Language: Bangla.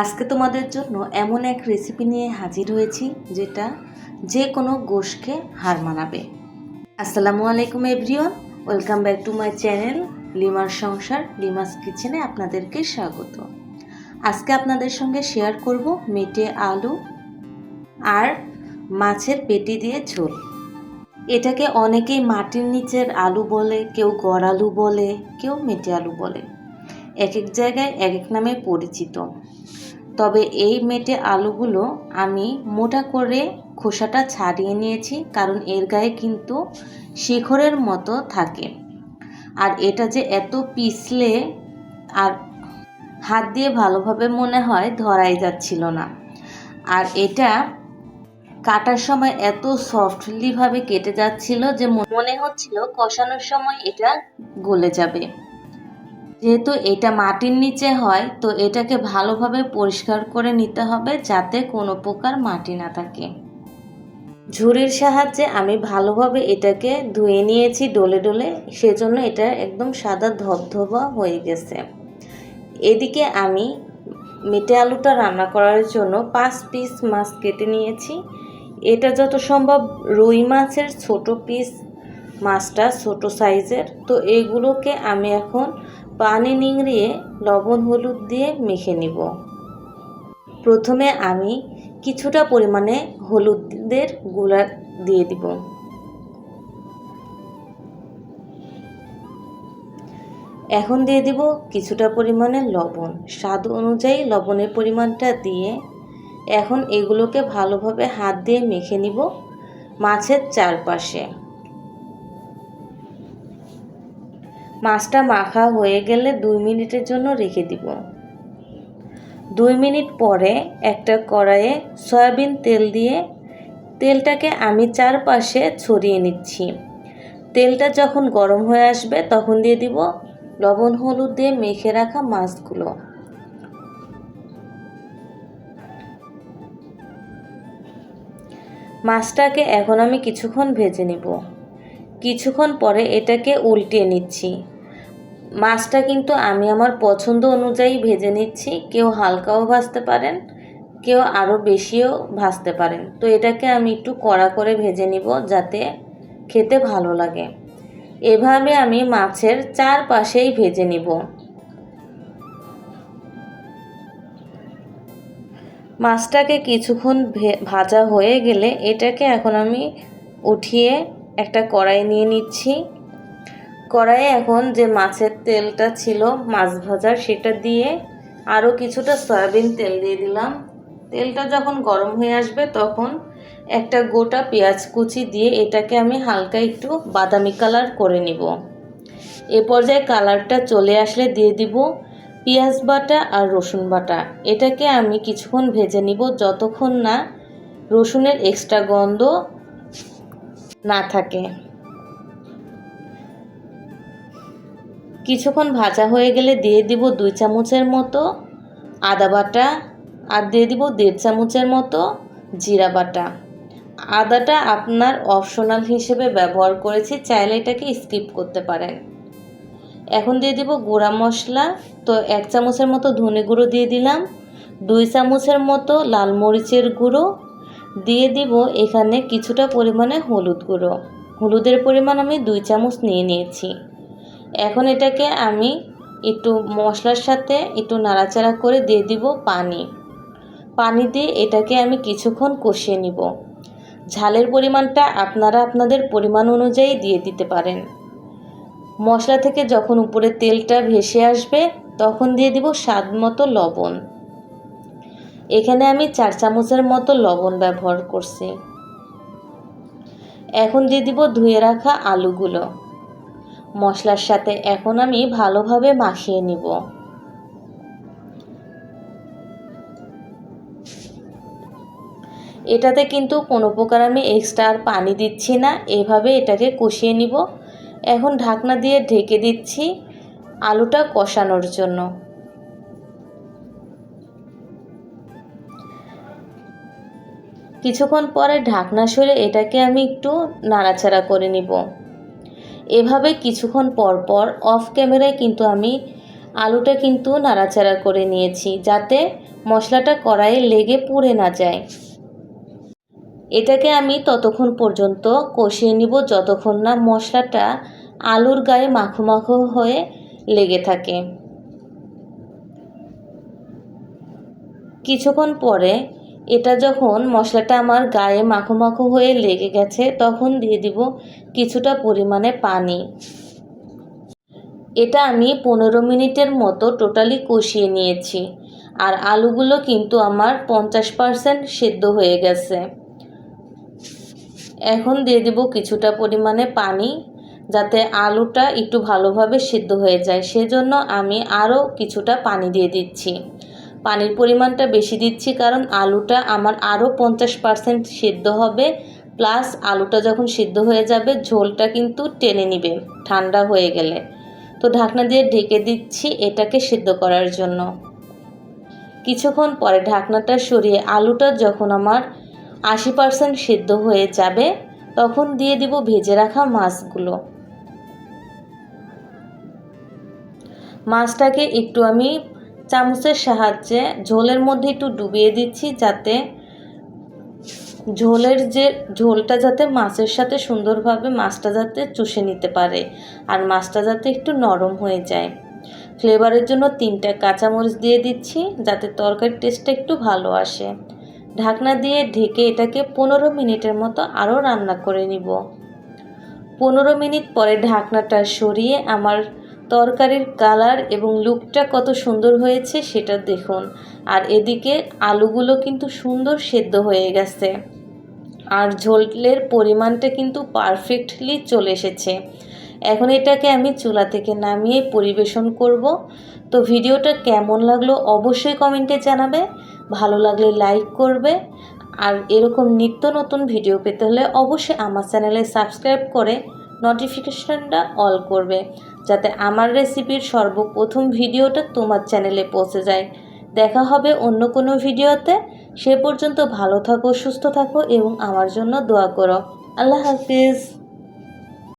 আজকে তোমাদের জন্য এমন এক রেসিপি নিয়ে হাজির হয়েছি, যেটা যে কোনো গোশকে হার মানাবে। আসসালামু আলাইকুম everyone welcome back to my channel লিমার সংসার, লিমাস কিচেনে আপনাদেরকে স্বাগত। আজকে আপনাদের সঙ্গে শেয়ার করব মেটে আলু আর মাছের পেটি দিয়ে ঝোল। এটাকে অনেকেই মাটির নিচের আলু বলে, কেউ গড় আলু বলে, কেউ মেটে আলু বলে। এক এক জায়গায় এক এক নামে পরিচিত। তবে এই মেটে আলুগুলো আমি মোটা করে খোসাটা ছাড়িয়ে নিয়েছি, কারণ এর গায়ে কিন্তু শিখরের মতো থাকে। আর এটা যে এত পিছলে আর হাত দিয়ে ভালোভাবে মনে হয় ধরাই যাচ্ছিল না। আর এটা কাটার সময় এত সফটলিভাবে কেটে যাচ্ছিল যে মনে হচ্ছিল কষানোর সময় এটা গলে যাবে। যেহেতু এটা মাটির নিচে হয়, তো এটাকে ভালোভাবে পরিষ্কার করে নিতে হবে যাতে কোনো প্রকার মাটি না থাকে। ঝুড়ির সাহায্যে আমি ভালোভাবে এটাকে ধুয়ে নিয়েছি ডলে ডলে, সেজন্য এটা একদম সাদা ধবধবা হয়ে গেছে। এদিকে আমি মেটে আলুটা রান্না করার জন্য পাঁচ পিস মাছ কেটে নিয়েছি। এটা যত সম্ভব রুই মাছের ছোট পিস, মাছটা ছোট সাইজের, তো এগুলোকে আমি এখন পানি নিংড়িয়ে লবণ হলুদ দিয়ে মেখে নিব। প্রথমে আমি কিছুটা পরিমাণে হলুদের গুঁড়া দিয়ে দিব। এখন দিয়ে দিব কিছুটা পরিমাণে লবণ। স্বাদ অনুযায়ী লবণের পরিমাণটা দিয়ে এখন এগুলোকে ভালোভাবে হাত দিয়ে মেখে নিব মাছের চারপাশে। মাছটা মাখা হয়ে গেলে দুই মিনিটের জন্য রেখে দিব। দুই মিনিট পরে একটা কড়াইয়ে সয়াবিন তেল দিয়ে তেলটাকে আমি চারপাশে ছড়িয়ে নিচ্ছি। তেলটা যখন গরম হয়ে আসবে তখন দিয়ে দিব লবণ, হলুদ দিয়ে মেখে রাখা মাছগুলো। মাছটাকে এখন আমি কিছুক্ষণ ভেজে নিব। কিছুক্ষণ পরে এটাকে উল্টিয়ে নিচ্ছি। মাছটা কিন্তু আমি আমার পছন্দ অনুযায়ী ভেজে নিচ্ছি। কেউ হালকাও ভাজতে পারেন, কেউ আরও বেশিও ভাজতে পারেন। তো এটাকে আমি একটু কড়া করে ভেজে নিব যাতে খেতে ভালো লাগে। এভাবে আমি মাছের চারপাশেই ভেজে নিব। মাছটাকে কিছুক্ষণ ভাজা হয়ে গেলে এটাকে এখন আমি উঠিয়ে একটা কড়াই নিয়ে নিচ্ছি। কড়াইয়ে এখন যে মাছের তেলটা ছিল, মাছ ভাজার সেটা দিয়ে আরও কিছুটা সয়াবিন তেল দিয়ে দিলাম। তেলটা যখন গরম হয়ে আসবে, তখন একটা গোটা পেঁয়াজ কুচি দিয়ে এটাকে আমি হালকা একটু বাদামি কালার করে নিব। এ পর্যায়ে কালারটা চলে আসলে দিয়ে দিব পেঁয়াজ বাটা আর রসুন বাটা। এটাকে আমি কিছুক্ষণ ভেজে নিব, যতক্ষণ না রসুনের এক্সট্রা গন্ধ থাকে। কিছুক্ষণ ভাজা হয়ে গেলে দিয়ে দিব দুই চামচের মতো আদা বাটা আর দিয়ে দিব দেড় চামচের মতো জিরা বাটা। আদাটা আপনার অপশনাল হিসেবে ব্যবহার করেছি, চাইলে এটাকে স্কিপ করতে পারেন। এখন দিয়ে দিব গুঁড়া মশলা, তো এক চামচের মতো ধনে গুঁড়ো দিয়ে দিলাম, দুই চামচের মতো লাল মরিচের গুঁড়ো দিয়ে দিব এখানে কিছুটা পরিমাণে হলুদ গুঁড়ো। হলুদের পরিমাণ আমি দুই চামচ নিয়ে নিয়েছি। এখন এটাকে আমি একটু মশলার সাথে একটু নাড়াচাড়া করে দিয়ে দিব পানি। পানি দিয়ে এটাকে আমি কিছুক্ষণ কষিয়ে নিব। ঝালের পরিমাণটা আপনারা আপনাদের পরিমাণ অনুযায়ী দিয়ে দিতে পারেন। মশলা থেকে যখন উপরে তেলটা ভেসে আসবে, তখন দিয়ে দিব স্বাদ মতো লবণ। এখানে আমি চার চামচের মতো লবণ ব্যবহার করছি। এখন দিয়ে দিব ধুয়ে রাখা আলুগুলো। মশলার সাথে এখন আমি ভালোভাবে মাখিয়ে নিব। এটাতে কিন্তু কোনো প্রকার আমি এক্সট্রা আর পানি দিচ্ছি না, এভাবে এটাকে কষিয়ে নিব। এখন ঢাকনা দিয়ে ঢেকে দিচ্ছি আলুটা কষানোর জন্য। কিছুক্ষণ পরে ঢাকনা সরে এটাকে আমি একটু নাড়াচাড়া করে নিব। এভাবে কিছুক্ষণ পর পর অফ ক্যামেরায় কিন্তু আমি আলুটা কিন্তু নাড়াচাড়া করে নিয়েছি যাতে মশলাটা কড়াইয়ে লেগে পুড়ে না যায়। এটাকে আমি ততক্ষণ পর্যন্ত কষিয়ে নিব যতক্ষণ না মশলাটা আলুর গায়ে মাখো মাখো হয়ে লেগে থাকে। কিছুক্ষণ পরে এটা যখন মশলাটা আমার গায়ে মাখো মাখো হয়ে লেগে গেছে, তখন দিয়ে দিব কিছুটা পরিমাণে পানি। এটা আমি পনেরো মিনিটের মতো টোটালি কষিয়ে নিয়েছি। আর আলুগুলো কিন্তু আমার পঞ্চাশ পারসেন্ট সেদ্ধ হয়ে গেছে। এখন দিয়ে দিব কিছুটা পরিমাণে পানি, যাতে আলুটা একটু ভালোভাবে সিদ্ধ হয়ে যায়। সেজন্য আমি আরও কিছুটা পানি দিয়ে দিচ্ছি। পানির পরিমাণটা বেশি দিচ্ছি কারণ আলুটা আমার আরও পঞ্চাশ পারসেন্ট সিদ্ধ হবে, প্লাস আলুটা যখন সিদ্ধ হয়ে যাবে, ঝোলটা কিন্তু টেনে নিবে, ঠান্ডা হয়ে গেলে। তো ঢাকনা দিয়ে ঢেকে দিচ্ছি এটাকে সিদ্ধ করার জন্য। কিছুক্ষণ পরে ঢাকনাটা সরিয়ে আলুটা যখন আমার আশি পারসেন্ট সিদ্ধ হয়ে যাবে, তখন দিয়ে দিব ভেজে রাখা মাছগুলো। মাছটাকে একটু আমি চামচের সাহায্যে ঝোলের মধ্যে একটু ডুবিয়ে দিচ্ছি যাতে ঝোলের যে ঝোলটা যাতে মাছের সাথে সুন্দরভাবে মাছটা যাতে চুষে নিতে পারে আর মাছটা যাতে একটু নরম হয়ে যায়। ফ্লেভারের জন্য তিনটা কাঁচামরিচ দিয়ে দিচ্ছি যাতে তরকারির টেস্টটা একটু ভালো আসে। ঢাকনা দিয়ে ঢেকে এটাকে পনেরো মিনিটের মতো আরও রান্না করে নিব। পনেরো মিনিট পরে ঢাকনাটা সরিয়ে আমার তরকারির কালার এবং লুকটা কত সুন্দর হয়েছে সেটা দেখুন। আর এদিকে আলুগুলো কিন্তু সুন্দর সেদ্ধ হয়ে গেছে। আর ঝোলের পরিমাণটা কিন্তু পারফেক্টলি চলে এসেছে। এখন এটাকে আমি চুলা থেকে নামিয়ে পরিবেশন করব। তো ভিডিওটা কেমন লাগল অবশ্যই কমেন্টে জানাবে। ভালো লাগলে লাইক করবে। আর এরকম নিত্য নতুন ভিডিও পেতে হলে অবশ্যই আমার চ্যানেলে সাবস্ক্রাইব করে নোটিফিকেশনটা অল করবে, যাতে আমার রেসিপির সর্বপ্রথম ভিডিওটা তোমার চ্যানেলে পৌঁছে যায়। দেখা হবে অন্য কোনো ভিডিওতে সে পর্যন্ত ভালো থাকো, সুস্থ থাকো এবং আমার জন্য দোয়া করো। আল্লাহ হাফিজ।